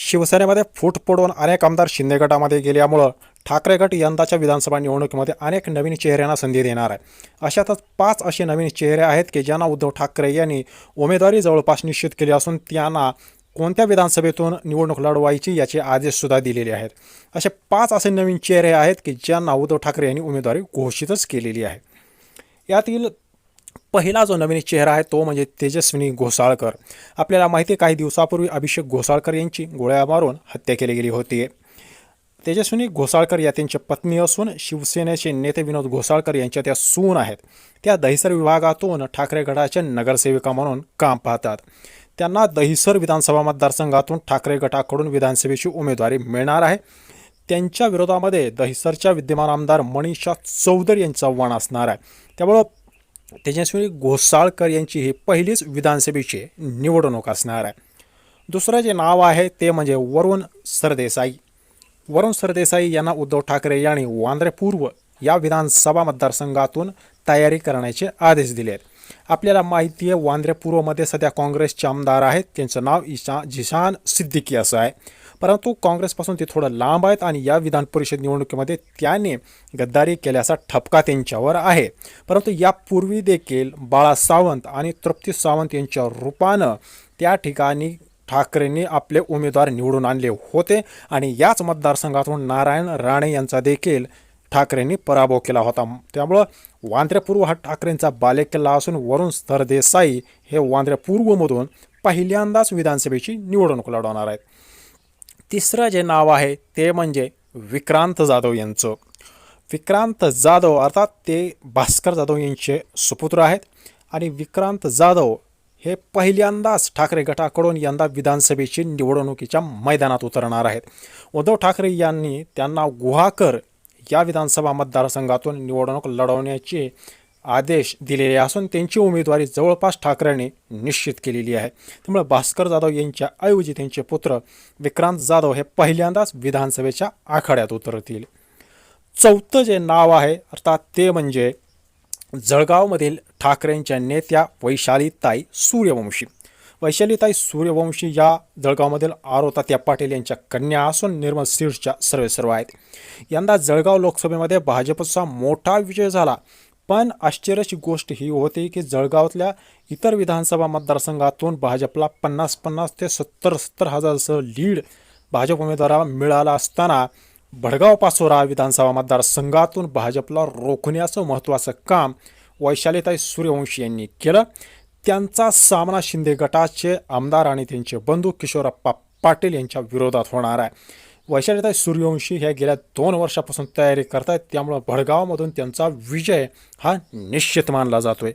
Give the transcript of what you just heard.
शिवसेनेमध्ये फूट पडून अनेक आमदार शिंदे गटामध्ये गेल्यामुळं ठाकरे गट यंदाच्या विधानसभा निवडणुकीमध्ये अनेक नवीन चेहऱ्यांना संधी देणार आहे. अशातच पाच असे नवीन चेहरे आहेत की ज्यांना उद्धव ठाकरे यांनी उमेदवारी जवळपास निश्चित केली असून त्यांना कोणत्या विधानसभेतून निवडणूक लढवायची याचे आदेशसुद्धा दिलेले आहेत. असे पाच असे नवीन चेहरे आहेत की ज्यांना उद्धव ठाकरे यांनी उमेदवारी घोषितच केलेली आहे. यातील पहिला जो नवीन चेहरा आहे तो म्हणजे तेजस्विनी घोसाळकर. आपल्याला माहिती आहे काही दिवसापूर्वी अभिषेक घोसाळकर यांची गोळ्या मारून हत्या केली गेली होती. तेजस्विनी घोसाळकर या त्यांच्या पत्नी असून शिवसेनेचे नेते विनोद घोसाळकर यांच्या त्या सून आहेत. त्या दहिसर विभागातून ठाकरे गटाच्या नगरसेविका म्हणून काम पाहतात. त्यांना दहिसर विधानसभा मतदारसंघातून ठाकरे गटाकडून विधानसभेची उमेदवारी मिळणार आहे. त्यांच्या विरोधामध्ये दहिसरच्या विद्यमान आमदार मनीषा चौधरी यांचं आव्हान असणार आहे. त्यामुळं तेजस्वी घोसाळकर यांची ही पहिलीच विधानसभेची निवडणूक असणार आहे. दुसरं जे नाव आहे ते म्हणजे वरुण सरदेसाई. वरुण सरदेसाई यांना उद्धव ठाकरे यांनी वांद्रे पूर्व या विधानसभा मतदारसंघातून तयारी करण्याचे आदेश दिले आहेत आपल्याला माहिती आहे वांद्रे पूर्वमध्ये सध्या काँग्रेसचे आमदार आहेत. त्यांचं नाव इशा जिशान सिद्दीकी असं आहे. परंतु काँग्रेसपासून ते थोडं लांब आहेत आणि या विधान परिषद निवडणुकीमध्ये त्याने गद्दारी केल्याचा ठपका त्यांच्यावर आहे. परंतु यापूर्वी देखील बाळा सावंत आणि तृप्ती सावंत यांच्या रूपानं त्या ठिकाणी ठाकरेंनी आपले उमेदवार निवडून आणले होते आणि याच मतदारसंघातून नारायण राणे यांचा देखील ठाकरेंनी पराभव केला होता. त्यामुळं वांद्रे पूर्व हा ठाकरेंचा बालेकिल्ला असून वरुण सरदेसाई हे वांद्रे पूर्वमधून पहिल्यांदाच विधानसभेची निवडणूक लढवणार आहेत. तिसरं जे नाव आहे ते म्हणजे विक्रांत जाधव यांचं. विक्रांत जाधव अर्थात ते भास्कर जाधव यांचे सुपुत्र आहेत आणि विक्रांत जाधव हे पहिल्यांदाच ठाकरे गटाकडून यंदा विधानसभेची निवडणुकीच्या मैदानात उतरणार आहेत. उद्धव ठाकरे यांनी त्यांना गुहाकर या विधानसभा मतदारसंघातून निवडणूक लढवण्याचे आदेश दिलेले असून त्यांची उमेदवारी जवळपास ठाकरेंनी निश्चित केलेली आहे. त्यामुळे भास्कर जाधव यांच्या ऐवजी त्यांचे पुत्र विक्रांत जाधव हे पहिल्यांदाच विधानसभेच्या आखाड्यात उतरतील. चौथं जे नाव आहे अर्थात ते म्हणजे जळगावमधील ठाकरेंच्या नेत्या वैशालीताई सूर्यवंशी. वैशालीताई सूर्यवंशी या जळगावमधील आरोतात्या पाटील यांच्या कन्या असून निर्मल सीट्सच्या सर्वेसर्व आहेत. यंदा जळगाव लोकसभेमध्ये भाजपचा मोठा विजय झाला. पण आश्चर्याची गोष्ट ही होती की जळगावातल्या इतर विधानसभा मतदारसंघातून भाजपला पन्नास पन्नास ते सत्तर सत्तर हजारचं लीड भाजप उमेदवाराला मिळाला असताना भडगाव पाचोरा विधानसभा मतदारसंघातून भाजपला रोखण्याचं महत्त्वाचं काम वैशालीताई सूर्यवंशी यांनी केलं. त्यांचा सामना शिंदे गटाचे आमदार आणि त्यांचे बंधू किशोरप्पा पाटील यांच्या विरोधात होणार आहे. वैशालीताई सूर्यवंशी ह्या गेल्या दोन वर्षापासून तयारी करतायत. त्यामुळं भडगावमधून त्यांचा विजय हा निश्चित मानला जातोय.